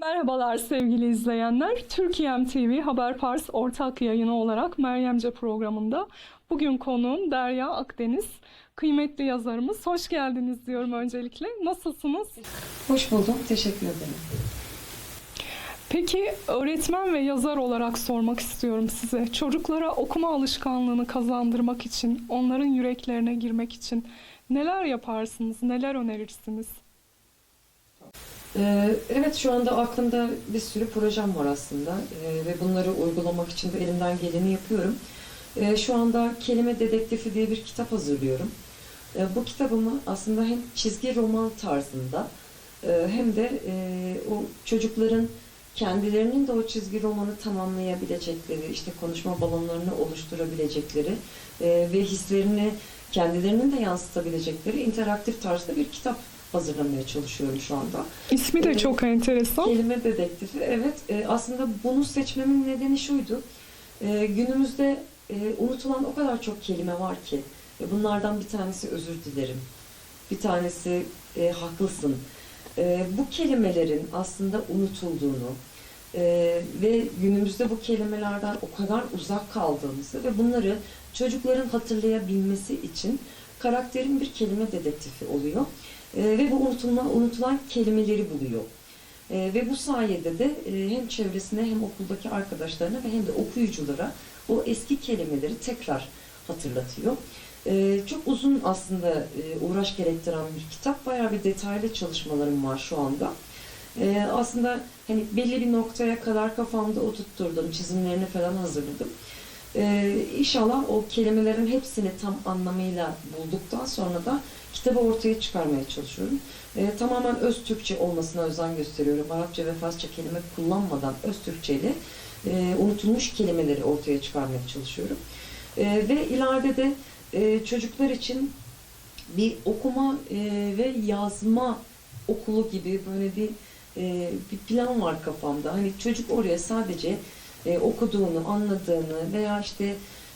Merhabalar sevgili izleyenler. Türkiye TV Haber Pars ortak yayını olarak Meryemce programında bugün konuğum Derya Akdeniz. Kıymetli yazarımız. Hoş geldiniz diyorum öncelikle. Nasılsınız? Hoş buldum. Teşekkür ederim. Peki öğretmen ve yazar olarak sormak istiyorum size. Çocuklara okuma alışkanlığını kazandırmak için, onların yüreklerine girmek için neler yaparsınız, neler önerirsiniz? Ee, evet şu anda aklımda bir sürü projem var aslında Ee, ve bunları uygulamak için de elimden geleni yapıyorum. Ee, şu anda Kelime Dedektifi diye bir kitap hazırlıyorum. Ee, bu kitabımı aslında hem çizgi roman tarzında e, hem de e, o çocukların kendilerinin de o çizgi romanı tamamlayabilecekleri, işte konuşma balonlarını oluşturabilecekleri e, ve hislerini kendilerinin de yansıtabilecekleri interaktif tarzda bir kitap hazırlamaya çalışıyorum şu anda. İsmi de Evet. çok enteresan. Kelime dedektifi. Evet, e, aslında bunu seçmemin nedeni şuydu. E, günümüzde e, unutulan o kadar çok kelime var ki. E, bunlardan bir tanesi özür dilerim. Bir tanesi e, haklısın. E, bu kelimelerin aslında unutulduğunu e, ve günümüzde bu kelimelerden o kadar uzak kaldığımızı ve bunları çocukların hatırlayabilmesi için karakterin bir kelime dedektifi oluyor. E, ve bu unutulma, unutulan kelimeleri buluyor. E, ve bu sayede de e, hem çevresine hem okuldaki arkadaşlarına ve hem de okuyuculara o eski kelimeleri tekrar hatırlatıyor. E, çok uzun aslında e, uğraş gerektiren bir kitap. Bayağı bir detaylı çalışmalarım var şu anda. E, aslında hani belli bir noktaya kadar kafamda oturtturdum, çizimlerini falan hazırladım. E, inşallah o kelimelerin hepsini tam anlamıyla bulduktan sonra da kitabı ortaya çıkarmaya çalışıyorum. E, tamamen öz Türkçe olmasına özen gösteriyorum. Arapça ve Farsça kelime kullanmadan öz Türkçe ile e, unutulmuş kelimeleri ortaya çıkarmaya çalışıyorum. E, ve ileride de e, çocuklar için bir okuma e, ve yazma okulu gibi böyle bir e, bir plan var kafamda. Hani çocuk oraya sadece e, okuduğunu, anladığını veya işte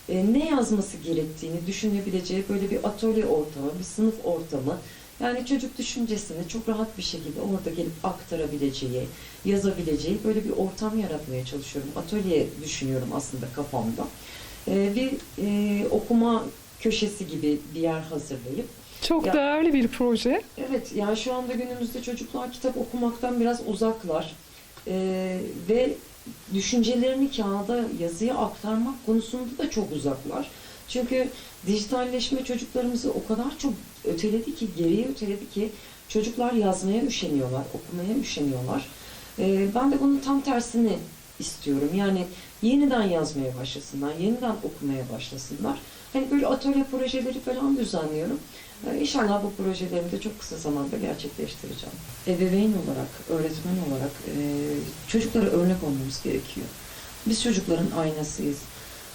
e, ne yazması gerektiğini düşünebileceği böyle bir atölye ortamı, bir sınıf ortamı. Yani çocuk düşüncesini çok rahat bir şekilde orada gelip aktarabileceği, yazabileceği böyle bir ortam yaratmaya çalışıyorum. Atölye düşünüyorum aslında kafamda. E, bir e, okuma köşesi gibi bir yer hazırlayıp Çok Ya- değerli bir proje. Evet, yani şu anda günümüzde çocuklar kitap okumaktan biraz uzaklar Ee, ve düşüncelerini kağıda, yazıya aktarmak konusunda da çok uzaklar. Çünkü dijitalleşme çocuklarımızı o kadar çok öteledi ki, geriye öteledi ki çocuklar yazmaya üşeniyorlar, okumaya üşeniyorlar. Ee, ben de bunun tam tersini istiyorum. Yani yeniden yazmaya başlasınlar, yeniden okumaya başlasınlar. Hani böyle atölye projeleri falan düzenliyorum. Ee, İnşallah bu projelerimi de çok kısa zamanda gerçekleştireceğim. Ebeveyn olarak, öğretmen olarak e, çocuklara örnek olmamız gerekiyor. Biz çocukların aynasıyız.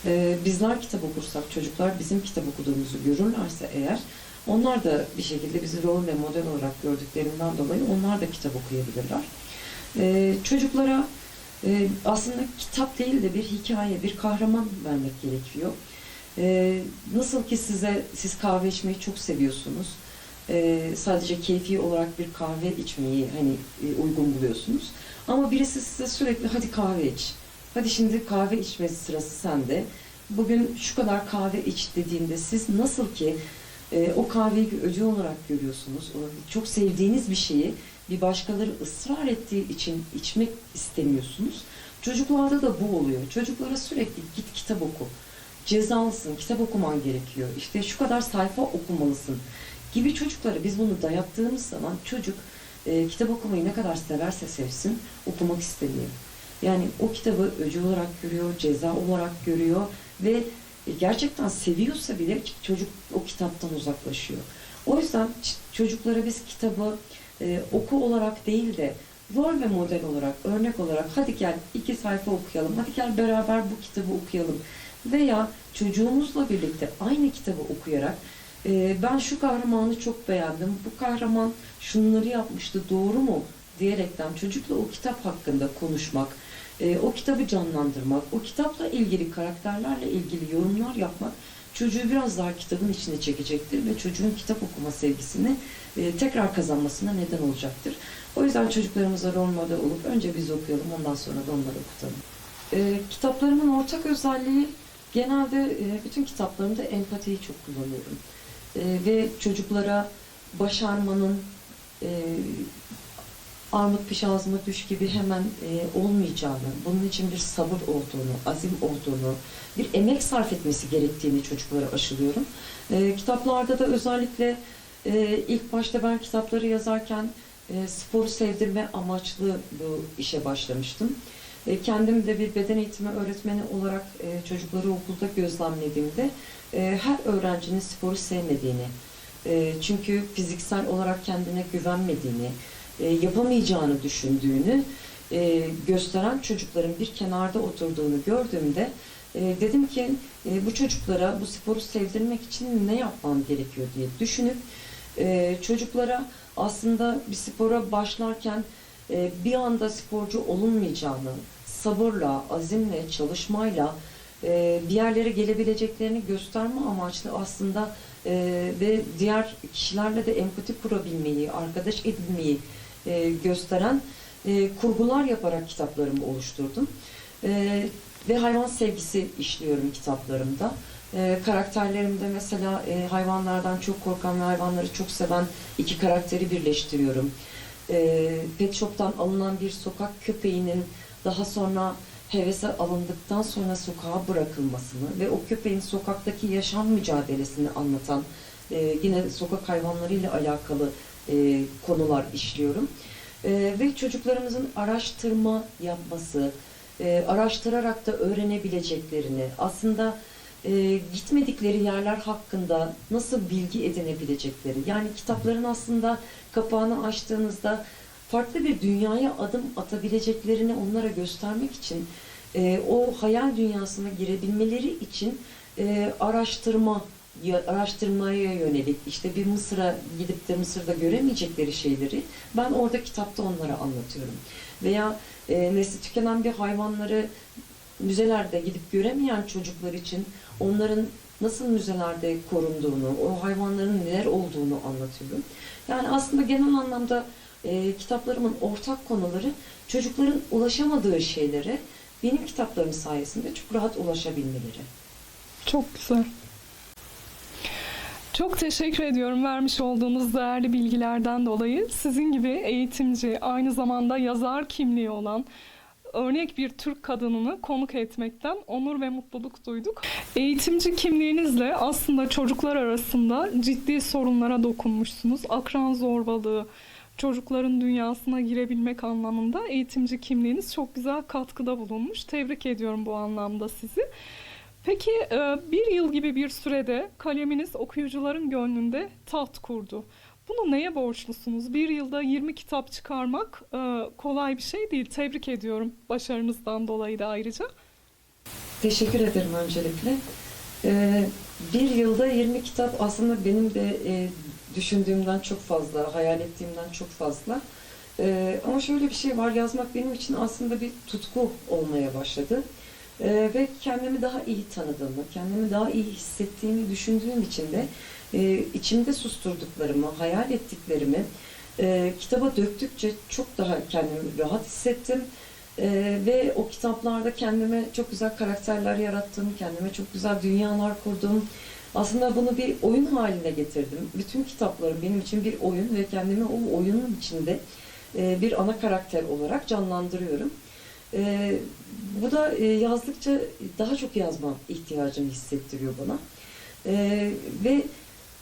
E, bizler kitap okursak, çocuklar bizim kitap okuduğumuzu görürlerse eğer, onlar da bir şekilde bizi rol ve model olarak gördüklerinden dolayı onlar da kitap okuyabilirler. E, çocuklara e, aslında kitap değil de bir hikaye, bir kahraman vermek gerekiyor. Ee, nasıl ki size siz kahve içmeyi çok seviyorsunuz. Ee, sadece keyfi olarak bir kahve içmeyi hani e, uygun buluyorsunuz. Ama birisi size sürekli hadi kahve iç. Hadi şimdi kahve içme sırası sende. Bugün şu kadar kahve iç dediğinde siz nasıl ki e, o kahveyi ödül olarak görüyorsunuz. Çok sevdiğiniz bir şeyi bir başkaları ısrar ettiği için içmek istemiyorsunuz. Çocuklarda da bu oluyor. Çocuklara sürekli git kitap oku cezalısın, kitap okuman gerekiyor, işte şu kadar sayfa okumalısın gibi çocuklara biz bunu dayattığımız zaman çocuk e, kitap okumayı ne kadar severse sevsin okumak istemiyor. Yani o kitabı öcü olarak görüyor, ceza olarak görüyor ve e, gerçekten seviyorsa bile çocuk o kitaptan uzaklaşıyor. O yüzden çocuklara biz kitabı e, oku olarak değil de rol ve model olarak, örnek olarak hadi gel iki sayfa okuyalım, hadi gel beraber bu kitabı okuyalım. veya çocuğumuzla birlikte aynı kitabı okuyarak e, ben şu kahramanı çok beğendim, bu kahraman şunları yapmıştı, doğru mu? diyerekten çocukla o kitap hakkında konuşmak, e, o kitabı canlandırmak, o kitapla ilgili karakterlerle ilgili yorumlar yapmak çocuğu biraz daha kitabın içine çekecektir ve çocuğun kitap okuma sevgisini e, tekrar kazanmasına neden olacaktır. O yüzden çocuklarımıza rol model olup önce biz okuyalım ondan sonra da onları okutalım. E, kitaplarımın ortak özelliği genelde e, bütün kitaplarımda empatiyi çok kullanıyorum. Ve çocuklara başarmanın armut piş ağzıma düş gibi hemen e, olmayacağını, bunun için bir sabır olduğunu, azim olduğunu, bir emek sarf etmesi gerektiğini çocuklara aşılıyorum. E, kitaplarda da özellikle e, ilk başta ben kitapları yazarken e, sporu sevdirme amaçlı bu işe başlamıştım. E, kendim de bir beden eğitimi öğretmeni olarak e, çocukları okulda gözlemlediğimde e, her öğrencinin sporu sevmediğini, e, çünkü fiziksel olarak kendine güvenmediğini, e, yapamayacağını düşündüğünü e, gösteren çocukların bir kenarda oturduğunu gördüğümde e, dedim ki bu çocuklara bu sporu sevdirmek için ne yapmam gerekiyor diye düşünüp çocuklara aslında bir spora başlarken bir anda sporcu olunmayacağını, sabırla, azimle, çalışmayla bir yerlere gelebileceklerini gösterme amaçlı aslında ve diğer kişilerle de empati kurabilmeyi, arkadaş edinmeyi e, gösteren e, kurgular yaparak kitaplarımı oluşturdum. E, ve hayvan sevgisi işliyorum kitaplarımda. E, karakterlerimde mesela e, hayvanlardan çok korkan ve hayvanları çok seven iki karakteri birleştiriyorum. E, Pet Shop'tan alınan bir sokak köpeğinin daha sonra hevese alındıktan sonra sokağa bırakılmasını ve o köpeğin sokaktaki yaşam mücadelesini anlatan e, yine sokak hayvanlarıyla alakalı e, konular işliyorum. E, ve çocuklarımızın araştırma yapması, e, araştırarak da öğrenebileceklerini, aslında e, gitmedikleri yerler hakkında nasıl bilgi edinebilecekleri, yani kitapların aslında kapağını açtığınızda farklı bir dünyaya adım atabileceklerini onlara göstermek için, e, o hayal dünyasına girebilmeleri için e, araştırma araştırmaya yönelik işte bir Mısır'a gidip de Mısır'da göremeyecekleri şeyleri ben orada kitapta onlara anlatıyorum. Veya e, nesli tükenen bir hayvanları müzelerde gidip göremeyen çocuklar için onların nasıl müzelerde korunduğunu, o hayvanların neler olduğunu anlatıyorum. Yani aslında genel anlamda e, kitaplarımın ortak konuları çocukların ulaşamadığı şeylere benim kitaplarım sayesinde çok rahat ulaşabilmeleri. Çok güzel. Çok teşekkür ediyorum vermiş olduğunuz değerli bilgilerden dolayı. Sizin gibi eğitimci, aynı zamanda yazar kimliği olan örnek bir Türk kadınını konuk etmekten onur ve mutluluk duyduk. Eğitimci kimliğinizle aslında çocuklar arasında ciddi sorunlara dokunmuşsunuz. Akran zorbalığı, çocukların dünyasına girebilmek anlamında eğitimci kimliğiniz çok güzel katkıda bulunmuş. Tebrik ediyorum bu anlamda sizi. Peki e, bir yıl gibi bir sürede kaleminiz okuyucuların gönlünde taht kurdu. Bunu neye borçlusunuz? Bir yılda 20 kitap çıkarmak e, kolay bir şey değil. Tebrik ediyorum başarınızdan dolayı da ayrıca. Teşekkür ederim öncelikle. Ee, bir yılda 20 kitap aslında benim de e, düşündüğümden çok fazla, hayal ettiğimden çok fazla. Ama şöyle bir şey var, yazmak benim için aslında bir tutku olmaya başladı. Ee, ve kendimi daha iyi tanıdığımı, kendimi daha iyi hissettiğimi düşündüğüm için de e, içimde susturduklarımı, hayal ettiklerimi e, kitaba döktükçe çok daha kendimi rahat hissettim. Ee, ve o kitaplarda kendime çok güzel karakterler yarattım, kendime çok güzel dünyalar kurdum. Aslında bunu bir oyun haline getirdim. Bütün kitaplarım benim için bir oyun ve kendimi o oyunun içinde e, bir ana karakter olarak canlandırıyorum. E, bu da e, yazdıkça daha çok yazma ihtiyacını hissettiriyor bana. E, ve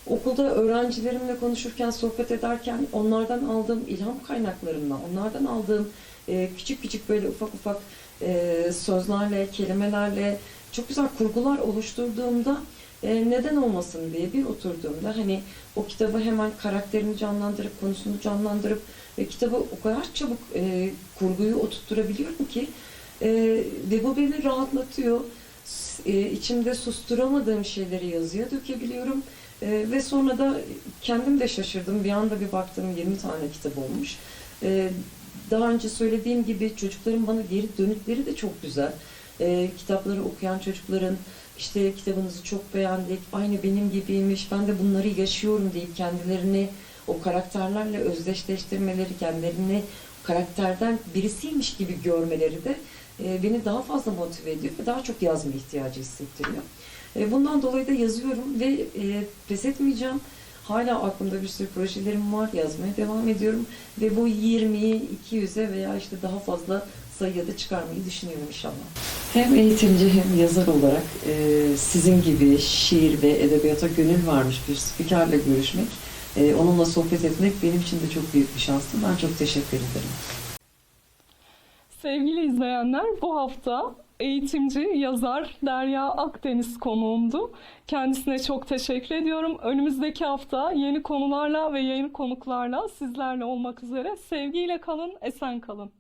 okulda öğrencilerimle konuşurken, sohbet ederken onlardan aldığım ilham kaynaklarımla, onlardan aldığım e, küçük küçük böyle ufak ufak e, sözlerle, kelimelerle çok güzel kurgular oluşturduğumda e, neden olmasın diye bir oturduğumda hani o kitabı hemen karakterini canlandırıp, konusunu canlandırıp ve kitabı o kadar çabuk e, kurguyu oturtturabiliyorum ki e, ve bu beni rahatlatıyor. E, içimde susturamadığım şeyleri yazıya dökebiliyorum. E, ve sonra da kendim de şaşırdım. Bir anda bir baktım 20 tane kitap olmuş. E, daha önce söylediğim gibi çocukların bana geri dönükleri de çok güzel. E, kitapları okuyan çocukların işte kitabınızı çok beğendik, aynı benim gibiymiş, ben de bunları yaşıyorum deyip kendilerini o karakterlerle özdeşleştirmeleri, kendilerini karakterden birisiymiş gibi görmeleri de e, beni daha fazla motive ediyor ve daha çok yazma ihtiyacı hissettiriyor. E, bundan dolayı da yazıyorum ve e, pes etmeyeceğim. Hala aklımda bir sürü projelerim var, yazmaya devam ediyorum ve bu 20'yi 200'e veya işte daha fazla sayıya da çıkarmayı düşünüyorum inşallah. Hem eğitimci hem yazar olarak e, sizin gibi şiir ve edebiyata gönül varmış bir spikerle görüşmek, e, onunla sohbet etmek benim için de çok büyük bir şanstı. Ben çok teşekkür ederim. Sevgili izleyenler, bu hafta eğitimci, yazar Derya Akdeniz konuğumdu. Kendisine çok teşekkür ediyorum. Önümüzdeki hafta yeni konularla ve yeni konuklarla sizlerle olmak üzere. Sevgiyle kalın, esen kalın.